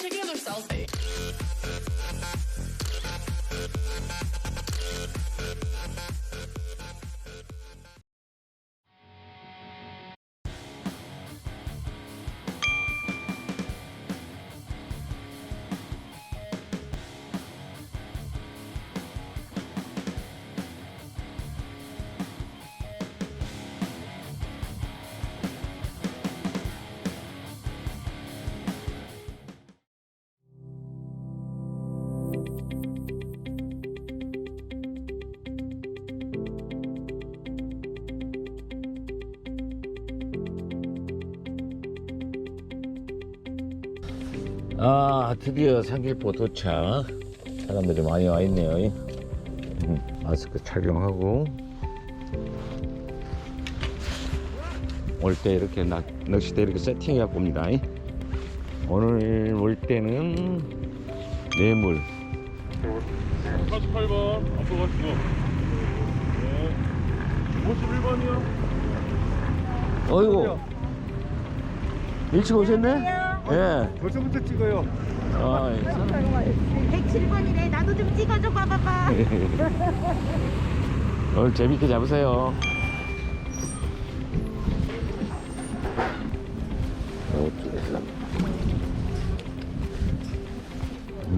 together selfie. 아 드디어 상길포 도착 사람들이 많이 와 있네요 음, 마스크 착용하고 올 때 이렇게 낚, 낚시대 이렇게 세팅해 갖고 옵니다 오늘 올 때는 뇌물 48번 앞으로 가시고 네. 51번이요 어이구 일찍 오셨네? 예. 벌써부터 찍어요 아, 107번이래. 나도 좀 찍어줘 봐봐봐. 오늘 재밌게 잡으세요.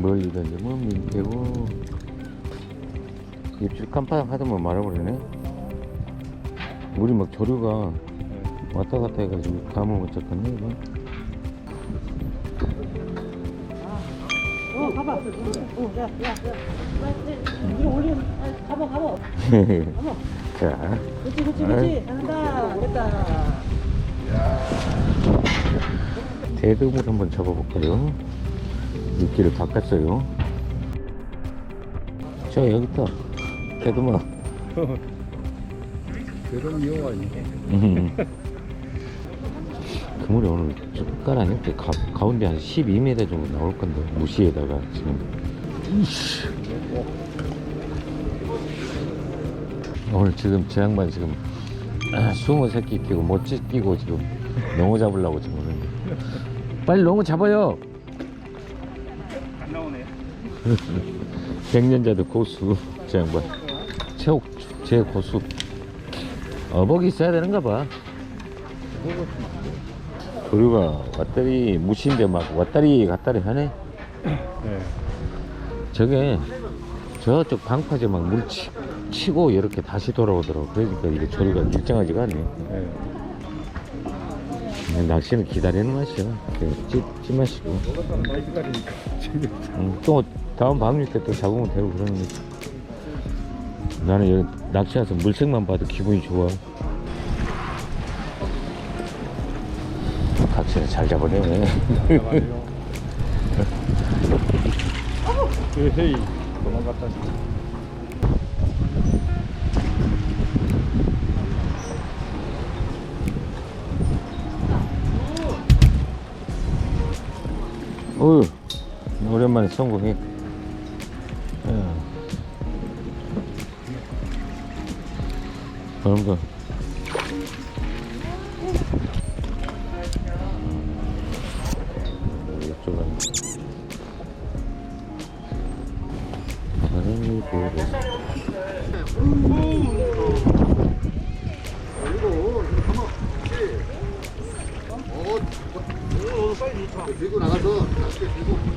멀리 던지면 민폐고 입질 깜빡 하더만 말아버리네. 물이 막 조류가 왔다 갔다 해가지고 감을 못 잡겠네 이거. 가봐. 어, 야, 야, 야. 위로 올려. 아, 가봐, 가봐. 자, 그렇지, 그렇지, 그렇지. 잘한다. 됐다. 대금을 한번 잡아볼까요? 미끼를 바꿨어요. 자, 여기 있다. 대금아. 그런 이용 아니에요 음. 그물이 오늘 젓갈 아니었대. 가, 가운데 한 12m 정도 나올 건데, 무시에다가 지금. 이씨. 오늘 지금 제 양반 지금 아, 숭어 새끼 끼고 못지 끼고 지금 농어 잡으려고 지금 오는데. 빨리 농어 잡아요! 안 나오네 백년자도 고수, 제 양반. 최옥, 제 고수. 어복이 있어야 되는가 봐. 조류가 왔다리 무시인데 막 왔다리 갔다리 하네. 네. 저게 저쪽 방파제 막 물 치고 이렇게 다시 돌아오더라고. 그러니까 이게 조류가 일정하지가 않네. 네. 그냥 낚시는 기다리는 맛이야. 찌, 기다리니까 응, 또 다음 방류 때 또 잡으면 되고 그러는 거지. 나는 여기 낚시 와서 물색만 봐도 기분이 좋아. 각시는 잘. 잠깐만요 에헤이 도망갔다 어휴, 오랜만에 성공해. 예. 그런 거. 이쪽은. 아이고, 들고 나가서 낚시 들고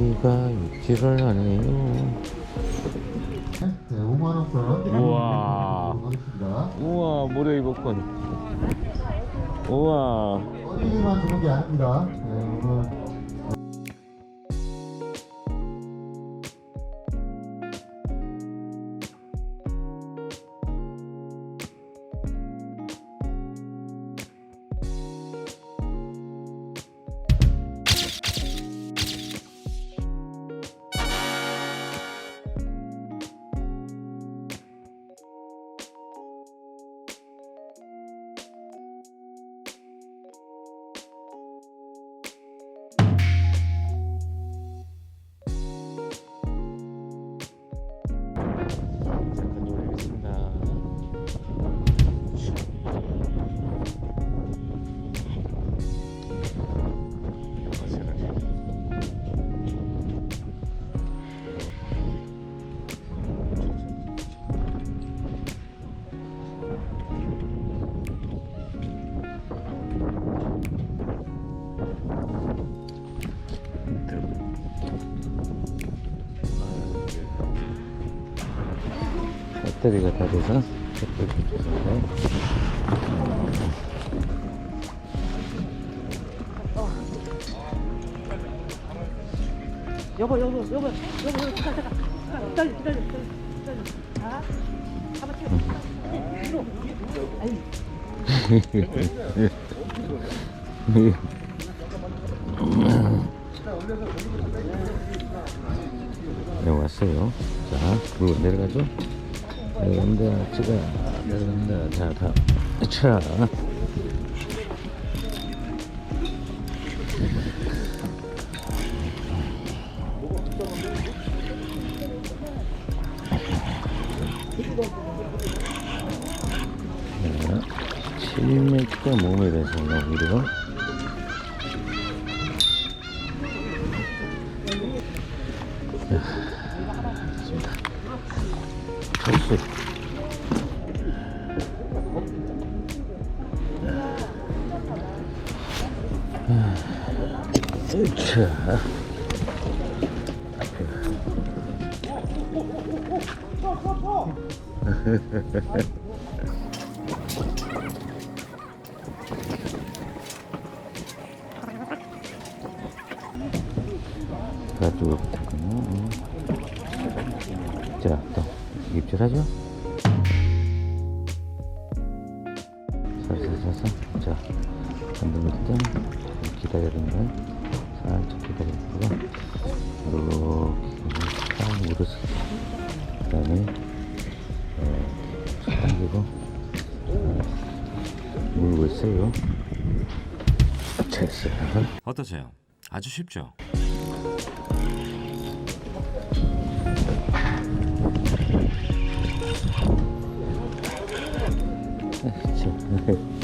고기가 육지를 하네요. 네, 5만 원권 우와. 우와, 모래 입었군. 우와. 어린이만 주는 게 아닙니다. 네, 오늘 배터리가 다 돼서 여보 여보 여보 여보 여보 잠깐 잠깐 기다려 기다려 기다려 기다려 자 뒤로 아이 네, 왔어요. 자, 물건 내려가죠. 내려간다, 찍어. 내려간다. 자, 다. 차. 자, 7m 몸에 대해서 우리가 자. 가지고. 자, 또 입질하죠? 살짝 기다리고 이렇게 딱 물어서 그 다음에 어, 당기고 어, 물고 있어요. 됐어요. 어떠세요? 아주 쉽죠? 그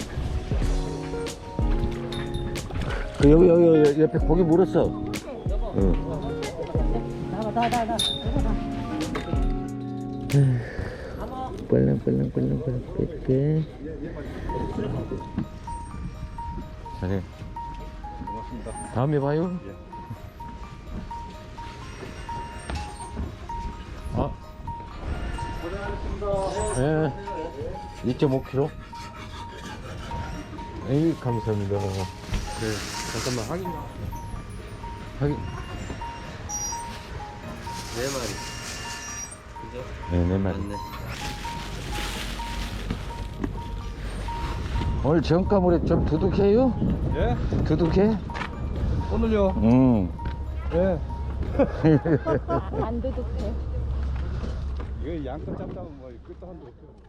여기 여기 여기 옆에 고기 물었어. 응. 나와 나와 나와 여보 나 빨랑 빨랑 빨랑 빨랑 뺄게. 잘해. 고맙습니다. 다음에 봐요. 아. 예. 2.5kg. 에이 감사합니다. 네, 잠깐만 확인. 하긴. 네 마리. 그죠? 네, 네 마리. 맞네. 오늘 정가물에 좀 두둑해요? 예? 두둑해? 오늘요. 응. 예. 안돼 이거 양껏 잡다면 뭐 끝도 한도 없죠.